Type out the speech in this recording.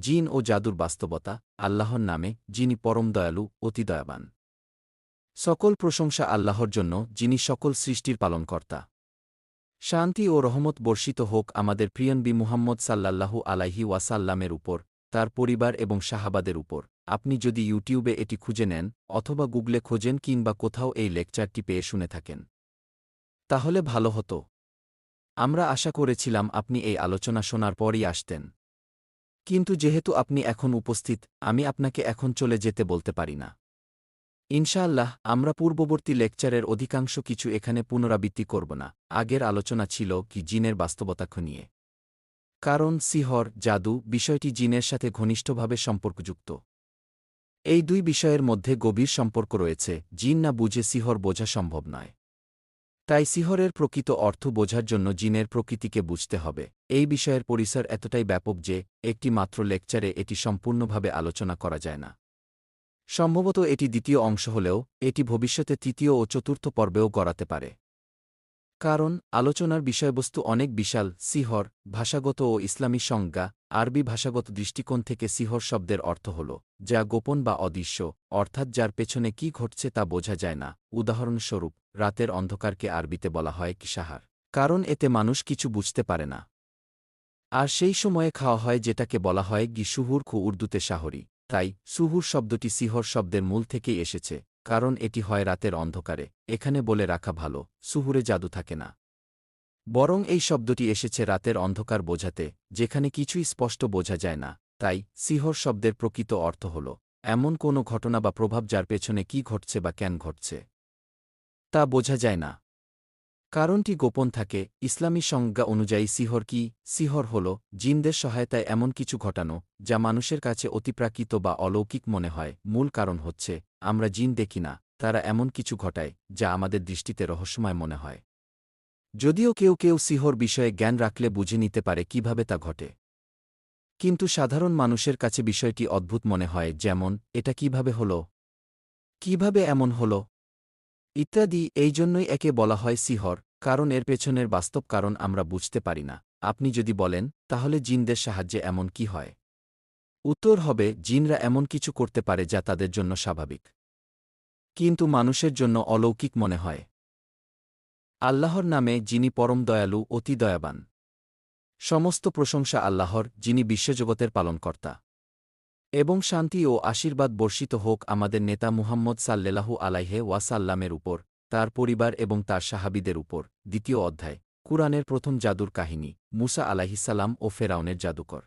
জিন ও জাদুর বাস্তবতা, আল্লাহর নামে, যিনি পরম দয়ালু, অতি দয়াবান। সকল প্রশংসা আল্লাহর জন্য, যিনি সকল সৃষ্টির পালনকর্তা। শান্তি ও রহমত বর্ষিত হোক আমাদের প্রিয়নবী মুহাম্মদ সাল্লাল্লাহু আলাইহি ওয়াসাল্লামের উপর, তার পরিবার এবং শাহাবাদের উপর। আপনি যদি ইউটিউবে এটি খুঁজে নেন, অথবা গুগলে খোঁজেন কিংবা কোথাও এই লেকচারটি পেয়ে শুনে থাকেন। তাহলে ভালো হতো। আমরা আশা করেছিলাম আপনি এই আলোচনা শোনার পরই আসতেন। কিন্তু যেহেতু আপনি এখন উপস্থিত, আমি আপনাকে এখন চলে যেতে বলতে পারি না। ইনশাআল্লাহ, আমরা পূর্ববর্তী লেকচারের অধিকাংশ কিছু এখানে পুনরাবৃত্তি করব না। আগের আলোচনা ছিল কি জিনের বাস্তবতা নিয়ে। কারণ সিহর, জাদু বিষয়টি জিনের সাথে ঘনিষ্ঠভাবে সম্পর্কযুক্ত। এই দুই বিষয়ের মধ্যে গভীর সম্পর্ক রয়েছে, জিন না বুঝে সিহর বোঝা সম্ভব নয়। তাই সিহরের প্রকৃত অর্থ বোঝার জন্য জিনের প্রকৃতিকে বুঝতে হবে। এই বিষয়ের পরিসর এতটাই ব্যাপক যে, একটি মাত্র লেকচারে এটি সম্পূর্ণভাবে আলোচনা করা যায় না। সম্ভবত এটি দ্বিতীয় অংশ হলেও, এটি ভবিষ্যতে তৃতীয় ও চতুর্থ পর্বেও গড়াতে পারে। কারণ, আলোচনার বিষয়বস্তু অনেক বিশাল, সিহর, ভাষাগত ও ইসলামী সংজ্ঞা, আরবি ভাষাগত দৃষ্টিকোণ থেকে সিহর শব্দের অর্থ হল, যা গোপন বা অদৃশ্য, অর্থাৎ যার পেছনে কি ঘটছে তা বোঝা যায় না। উদাহরণস্বরূপ, রাতের অন্ধকারকে আরবিতে বলা হয় কিসাহার কারণ এতে মানুষ কিছু বুঝতে পারে না। আর সেই সময়ে খাওয়া হয় যেটাকে বলা হয় গিসুহুর খু উর্দুতে শাহরি, তাই সুহুর শব্দটি সিহর শব্দের মূল থেকেই এসেছে। কারণ এটি হয় রাতের অন্ধকারে, এখানে বলে রাখা ভালো, সুহুরে জাদু থাকে না। বরং এই শব্দটি এসেছে রাতের অন্ধকার বোঝাতে, যেখানে কিছুই স্পষ্ট বোঝা যায় না, তাই সিহর শব্দের প্রকৃত অর্থ হল, এমন কোনো ঘটনা বা প্রভাব যার পেছনে কি ঘটছে বা কেন ঘটছে। তা বোঝা যায় না। কারণটি গোপন থাকে, ইসলামী সংজ্ঞা অনুযায়ী সিহর কি? সিহর হল, জিনদের সহায়তায় এমন কিছু ঘটানো, যা মানুষের কাছে অতিপ্রাকৃত বা অলৌকিক মনে হয়। মূল কারণ হচ্ছে, আমরা জিন দেখি না, তারা এমন কিছু ঘটায়, যা আমাদের দৃষ্টিতে রহস্যময় মনে হয়। যদিও কেউ কেউ সিহর বিষয়ে জ্ঞান রাখলে বুঝে নিতে পারে কীভাবে তা ঘটে। কিন্তু সাধারণ মানুষের কাছে বিষয়টি অদ্ভুত মনে হয়, যেমন, এটা কীভাবে হল? কীভাবে এমন হল? ইত্যাদি, এই জন্যই একে বলা হয় সিহর। কারণ এর পেছনের বাস্তব কারণ আমরা বুঝতে পারি না। আপনি যদি বলেন, তাহলে জিনদের সাহায্যে এমন কি হয়? উত্তর হবে, জিনরা এমন কিছু করতে পারে যা তাদের জন্য স্বাভাবিক। কিন্তু মানুষের জন্য অলৌকিক মনে হয়। আল্লাহর নামে যিনি পরম দয়ালু, অতি দয়াবান। সমস্ত প্রশংসা আল্লাহর, যিনি বিশ্বজগতের পালনকর্তা। এবং শান্তি ও আশীর্বাদ বর্ষিত হোক আমাদের নেতা মুহাম্মদ সাল্লেলাহু আলাইহে ওয়াসাল্লামের উপর। তার পরিবার এবং তার সাহাবিদের উপর। দ্বিতীয় অধ্যায়, কুরআনের প্রথম জাদুর কাহিনী, মুসা আলাহিসাল্লাম ও ফেরাউনের জাদুকর।